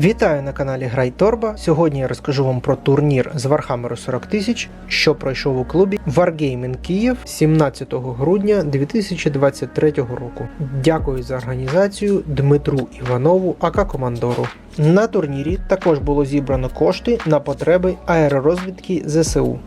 Вітаю на каналі Грай Торба. Сьогодні я розкажу вам про турнір з Вархамеру 40 тисяч, що пройшов у клубі Wargaming Київ 17 грудня 2023 року. Дякую за організацію Дмитру Іванову, АК Командору. На турнірі також було зібрано кошти на потреби аеророзвідки ЗСУ.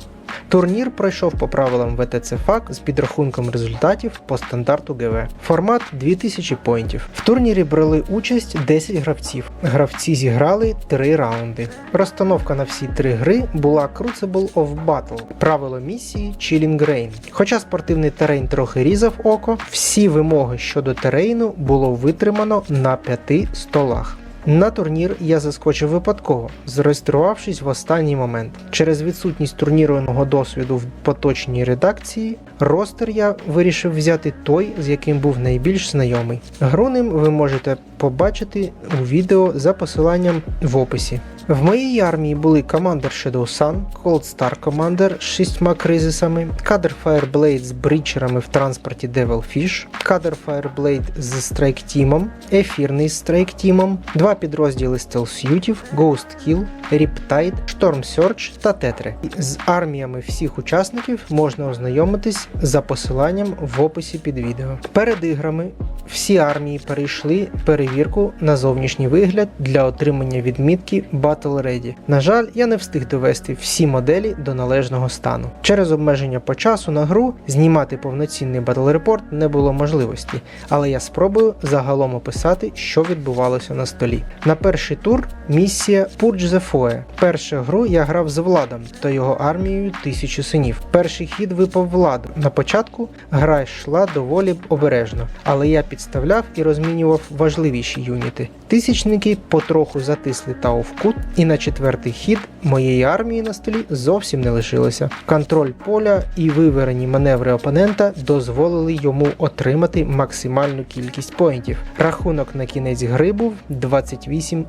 Турнір пройшов по правилам ВТЦ ФАК з підрахунком результатів по стандарту ГВ. Формат 2000 поінтів. В турнірі брали участь 10 гравців. Гравці зіграли 3 раунди. Розстановка на всі три гри була Crucible of Battle. Правило місії Chilling Rain. Хоча спортивний терейн трохи різав око, всі вимоги щодо терейну було витримано на п'яти столах. На турнір я заскочив випадково, зареєструвавшись в останній момент. Через відсутність турнірного досвіду в поточній редакції, ростер я вирішив взяти той, з яким був найбільш знайомий. Гру ним ви можете побачити у відео за посиланням в описі. В моїй армії були Commander Shadow Sun, Cold Star Commander з шістьма кризисами, Кадр Fireblade з брічерами в транспорті Devilfish, Кадр Fireblade з Страйк Тімом, Ефірний з Страйк Тімом, два підрозділи стелсютів, Ghost Kill, Riptide, Storm Search та Тетри. З арміями всіх учасників можна ознайомитись за посиланням в описі під відео. Перед іграми всі армії перейшли перевірку на зовнішній вигляд для отримання відмітки Battle Ready. На жаль, я не встиг довести всі моделі до належного стану. Через обмеження по часу на гру знімати повноцінний Battle Report не було можливості, але я спробую загалом описати, що відбувалося на столі. На перший тур місія Purge the Foe. Першу гру я грав з Владом та його армією тисячі синів. Перший хід випав Владу. На початку гра йшла доволі обережно, але я підставляв і розмінював важливіші юніти. Тисячники потроху затисли Тау в кут, і на четвертий хід моєї армії на столі зовсім не лишилося. Контроль поля і виверені маневри опонента дозволили йому отримати максимальну кількість поінтів. Рахунок на кінець гри був 28-100.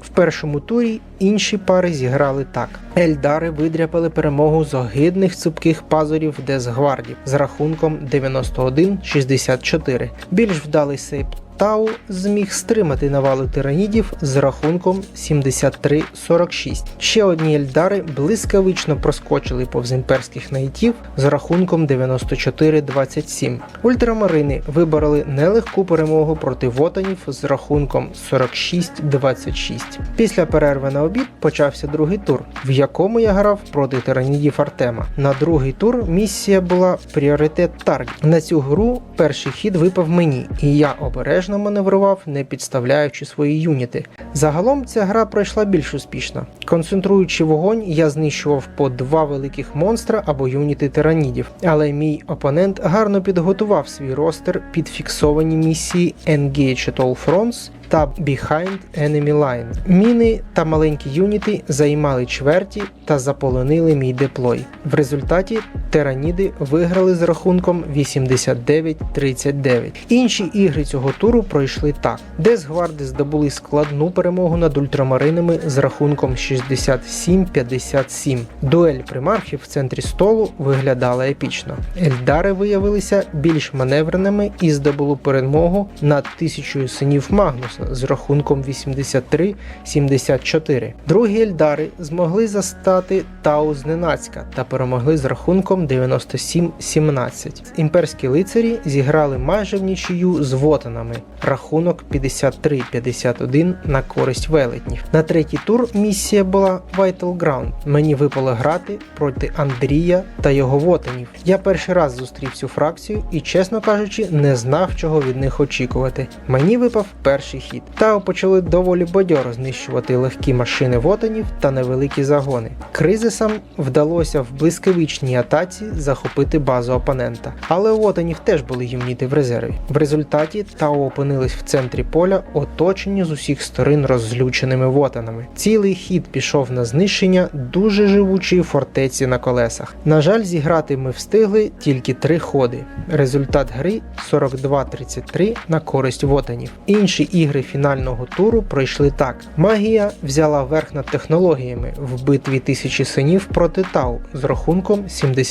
В першому турі інші пари зіграли так. Ельдари видряпали перемогу з огидних цупких пазурів Десгвардів з рахунком 91-64. Більш вдалий сейп Тау зміг стримати навалу тиранідів з рахунком 73-46. Ще одні ельдари блискавично проскочили повз імперських найтів з рахунком 94-27. Ультрамарини вибороли нелегку перемогу проти вотанів з рахунком 46-26. Після перерви на обід почався другий тур, в якому я грав проти тиранідів Артема. На другий тур місія була пріоритет Таргет. На цю гру перший хід випав мені, і я обережно маневрував, не підставляючи свої юніти. Загалом ця гра пройшла більш успішно. Концентруючи вогонь, я знищував по два великих монстра або юніти тиранідів, але мій опонент гарно підготував свій ростер під фіксовані місії Engage at All Fronts та Behind Enemy Line. Міни та маленькі юніти займали чверті та заполонили мій деплой. В результаті Тераніди виграли з рахунком 89-39. Інші ігри цього туру пройшли так: Десгварди здобули складну перемогу над ультрамаринами з рахунком 67-57. Дуель примархів в центрі столу виглядала епічно. Ельдари виявилися більш маневреними і здобули перемогу над тисячою синів Магнуса з рахунком 83-74. Другі Ельдари змогли застати Тау зненацька та перемогли з рахунком 97-17. Імперські лицарі зіграли майже в нічию з вотанами. Рахунок 53-51 на користь велетнів. На третій тур місія була Vital Ground. Мені випало грати проти Андрія та його вотанів. Я перший раз зустрів цю фракцію і, чесно кажучи, не знав, чого від них очікувати. Мені випав перший хід. Тау почали доволі бадьоро знищувати легкі машини вотанів та невеликі загони. Кризисам вдалося в блискавичній атаці захопити базу опонента, але у вотанів теж були юніти в резерві. В результаті Тау опинились в центрі поля, оточені з усіх сторон роззлюченими вотанами. Цілий хід пішов на знищення дуже живучої фортеці на колесах. На жаль, зіграти ми встигли тільки три ходи. Результат гри 42-33 на користь вотанів. Інші ігри фінального туру пройшли так: Магія взяла верх над технологіями в битві тисячі синів проти Тау з рахунком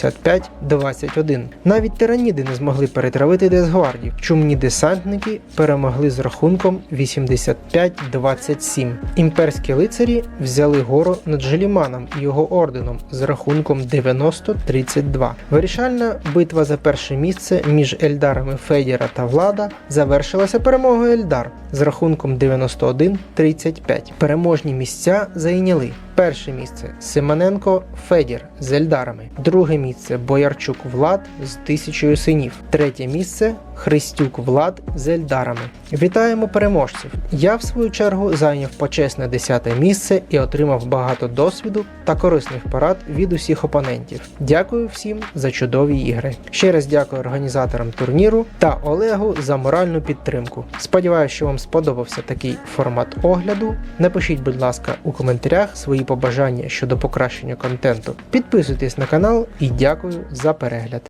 75-21. Навіть тираніди не змогли перетравити Десгвардів. Чумні десантники перемогли з рахунком 85-27. Імперські лицарі взяли гору над Желіманом і його орденом з рахунком 90-32. Вирішальна битва за перше місце між Ельдарами Федіра та Влада завершилася перемогою Ельдар з рахунком 91-35. Переможні місця зайняли. Перше місце Симоненко Федір з Ельдарами. Друге місце Боярчук Влад з тисячою синів. Третє місце Христюк Влад з Ельдарами. Вітаємо переможців! Я в свою чергу зайняв почесне 10 місце і отримав багато досвіду та корисних порад від усіх опонентів. Дякую всім за чудові ігри. Ще раз дякую організаторам турніру та Олегу за моральну підтримку. Сподіваюся, що вам сподобався такий формат огляду. Напишіть, будь ласка, у коментарях свої побажання щодо покращення контенту. Підписуйтесь на канал і дякую за перегляд.